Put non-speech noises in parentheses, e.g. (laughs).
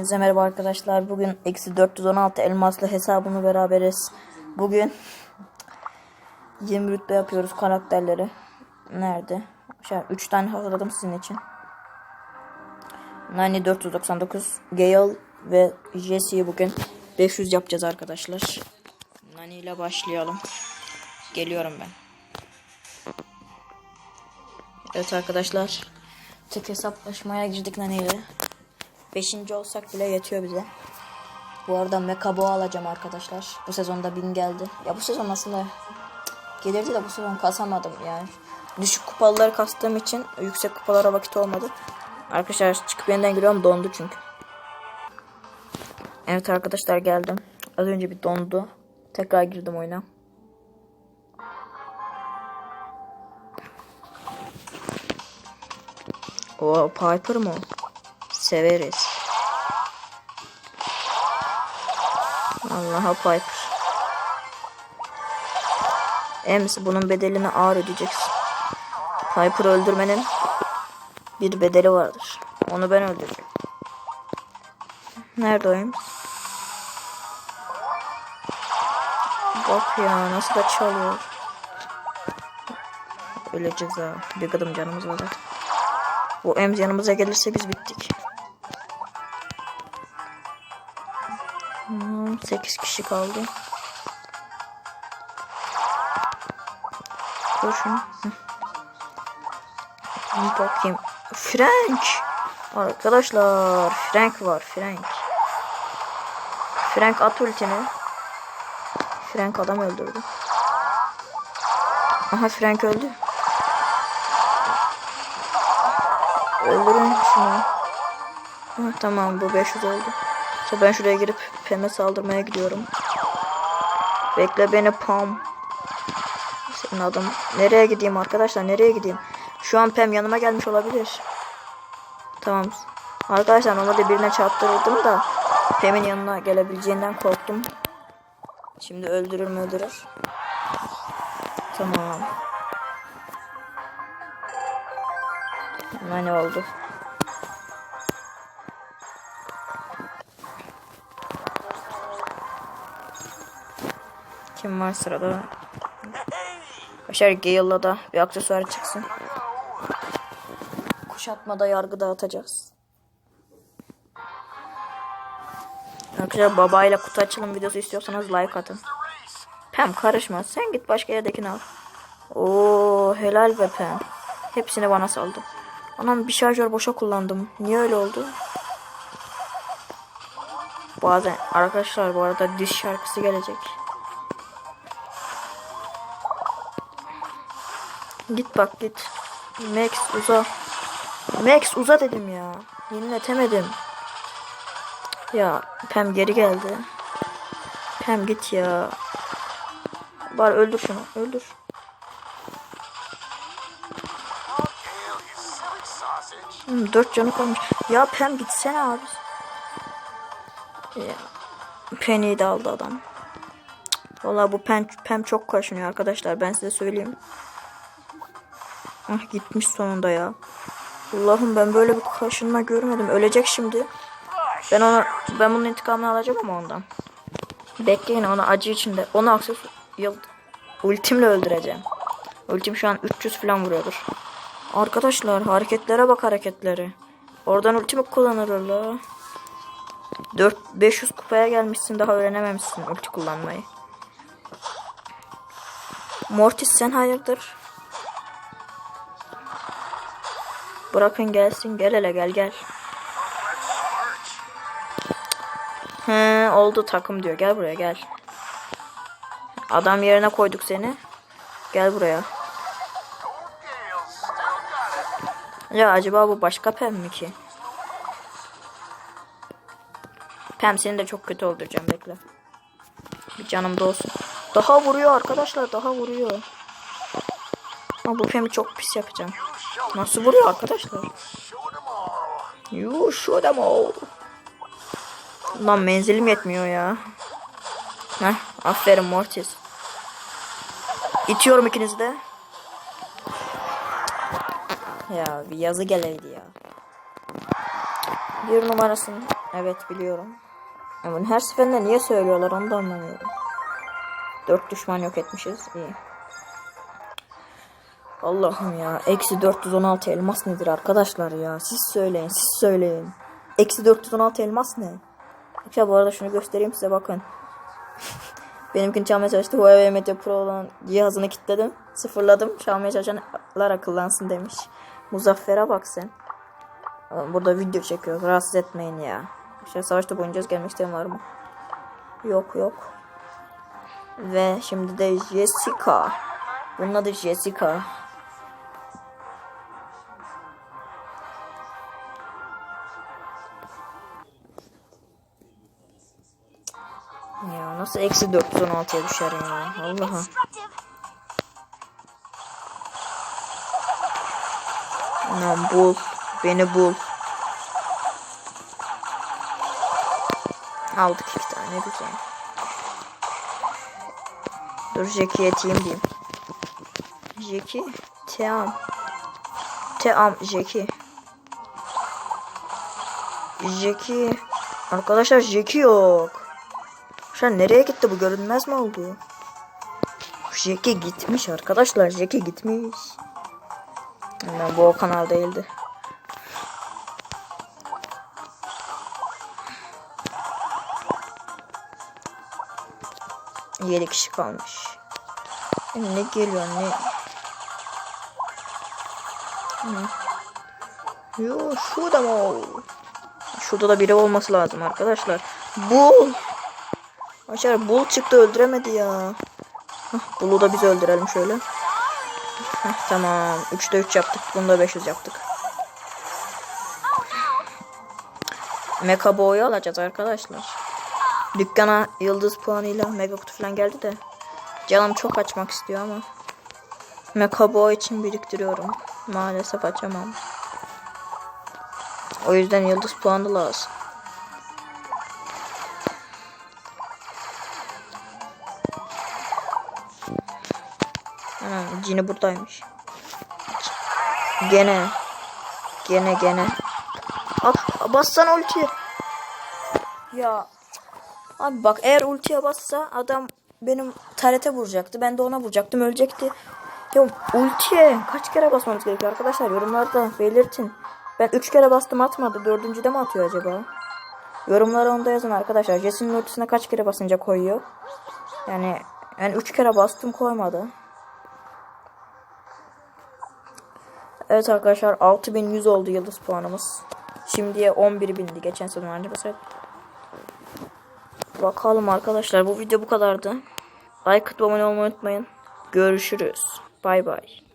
Hepinize merhaba arkadaşlar. Bugün eksi 416 elmaslı hesabımı beraberiz. Bugün 20 rütbe yapıyoruz karakterleri. Nerede? Şey, 3 tane hazırladım sizin için. Nani 499, Gale ve Jesse'yi bugün 500 yapacağız arkadaşlar. Nani ile başlayalım. Geliyorum ben. Evet arkadaşlar. Tek hesaplaşmaya girdik Nani ile. Beşinci olsak bile yetiyor bize. Bu arada Mekabo alacağım arkadaşlar. Bu sezonda bin geldi. Ya bu sezon aslında gelirdi de bu sezon kasamadım yani. Düşük kupaları kastığım için yüksek kupalara vakit olmadı. Arkadaşlar çıkıp yeniden giriyorum dondu çünkü. Evet arkadaşlar geldim. Az önce bir dondu. Tekrar girdim oyuna. O Piper mı? Severiz. Allah'a Piper. Ems bunun bedelini ağır ödeyeceksin. Piper'ı öldürmenin bir bedeli vardır. Onu ben öldüreceğim. Nerede o Ems? Bak ya nasıl da çalıyor. Öleceğiz ha. Bir kadın canımız var. Bu Ems yanımıza gelirse biz bittik. Hmm, 8 kişi kaldı. Dur. Bir bakayım. Frank. Arkadaşlar Frank var Frank. Frank at ultini. Frank adam öldürdü. Aha Frank öldü. Öldürün şunu. Ha, tamam bu 500 oldu. Sonra ben şuraya girip Pem'e saldırmaya gidiyorum. Bekle beni Pam. Senin adım. Nereye gideyim arkadaşlar nereye gideyim? Şu an Pem yanıma gelmiş olabilir. Tamam. Arkadaşlar normalde birine çarptırırdım da Pem'in yanına gelebileceğinden korktum. Şimdi öldürür mü öldürür. Tamam. Ne oldu? Kim var sırada? Başar Gale'la da bir aksesuar çıksın. Kuşatmada yargı dağıtacağız. Arkadaşlar babayla kutu açılım videosu istiyorsanız like atın. Pem karışma. Sen git başka yerdekini al. Oo helal be Pem. Hepsini bana saldı. Anam bir şarjör boşa kullandım. Niye öyle oldu? Bazen arkadaşlar bu arada diş şarkısı gelecek. Git bak git. Max uza. Max uza dedim ya. Yeniletemedim. Ya Pem geri geldi. Pem git ya. Bari öldür şunu. Öldür. Hmm, dört canı kalmış. Ya Pem gitsene abi. Ya. Penny'i de aldı adam. Cık, Vallahi bu Pem, Pem çok kaşınıyor arkadaşlar. Ben size söyleyeyim. Ah gitmiş sonunda ya. Allah'ım ben böyle bir kaşınma görmedim. Ölecek şimdi. Ben ona ben bunun intikamını alacağım ama ondan. Bekleyin ona acı içinde. Onu yıl ultimle öldüreceğim. Ultim şu an 300 falan vuruyordur. Arkadaşlar hareketlere bak hareketleri. Oradan ultimi kullanır la. 4 500 kupaya gelmişsin daha öğrenememişsin ulti kullanmayı. Mortis sen hayırdır? Bırakın gelsin gel hele gel gel. He oldu takım diyor gel buraya gel. Adam yerine koyduk seni. Gel buraya. Ya acaba bu başka Pem mi ki? Pem seni de çok kötü öldüreceğim bekle. Bir canım da olsun. Daha vuruyor arkadaşlar daha vuruyor. Bu Pem'i çok pis yapacağım. Nasıl vuruyor arkadaşlar? You shoot them all. Lan menzilim yetmiyor ya. Heh, aferin Mortis. İtiyorum ikinizi de. Ya bir yazı geleydi ya. Bir numarasını Evet biliyorum. Ama her seferinde niye söylüyorlar onu da anlamıyorum. Dört düşman yok etmişiz. İyi. Allah'ım ya. Eksi 416 elmas nedir arkadaşlar ya? Siz söyleyin. Siz söyleyin. Eksi 416 elmas ne? Arkadaşlar bu arada şunu göstereyim size bakın. (laughs) Benimkini çalmaya çalıştı. Huawei Media Pro olan cihazını kilitledim. Sıfırladım. Çalmaya çalışanlar akıllansın demiş. Muzaffer'e bak sen. Burada video çekiyoruz. Rahatsız etmeyin ya. İşte savaşta oynayacağız. Gelmek isteyen var mı? Yok yok. Ve şimdi de Jessica. Bunun adı Jessica. Ya nasıl eksi 416'ya düşer ya. Allah'ım. Lan bul. Beni bul. Aldık iki tane güzel. Dur Jack'i yeteyim diyeyim. Jack'i. Team. Team Jack'i. Jack'i. Arkadaşlar Jack'i yok. An nereye gitti bu görünmez mi oldu? Jack'i gitmiş arkadaşlar. Jack'i gitmiş. Ama bu o kanal değildi. Yedi kişi kalmış. Ne geliyor ne? Yo şurada mı? Şurada da biri olması lazım arkadaşlar. Bul. Arkadaşlar bul çıktı öldüremedi ya. Hah, Bulu da biz öldürelim şöyle. Heh, tamam. 3'te 3 yaptık. Bunu da 500 yaptık. Mecha boyu alacağız arkadaşlar. Dükkana yıldız puanıyla mega kutu falan geldi de. Canım çok açmak istiyor ama. Mecha boy için biriktiriyorum. Maalesef açamam. O yüzden yıldız puanı lazım. Anam cini buradaymış. Gene. Gene gene. At bassana ultiye. Ya. Abi bak eğer ultiye bassa adam benim tarete vuracaktı. Ben de ona vuracaktım ölecekti. Ya ultiye kaç kere basmamız gerekiyor arkadaşlar yorumlarda belirtin. Ben 3 kere bastım atmadı. Dördüncüde mi atıyor acaba? Yorumlara onu da yazın arkadaşlar. Jesse'nin ultisine kaç kere basınca koyuyor? Yani ben 3 kere bastım koymadı. Evet arkadaşlar 6100 oldu yıldız puanımız. Şimdiye 11 bindi. Geçen sezon basaydı. Bakalım arkadaşlar bu video bu kadardı. Like atıp abone olmayı unutmayın. Görüşürüz. Bay bay.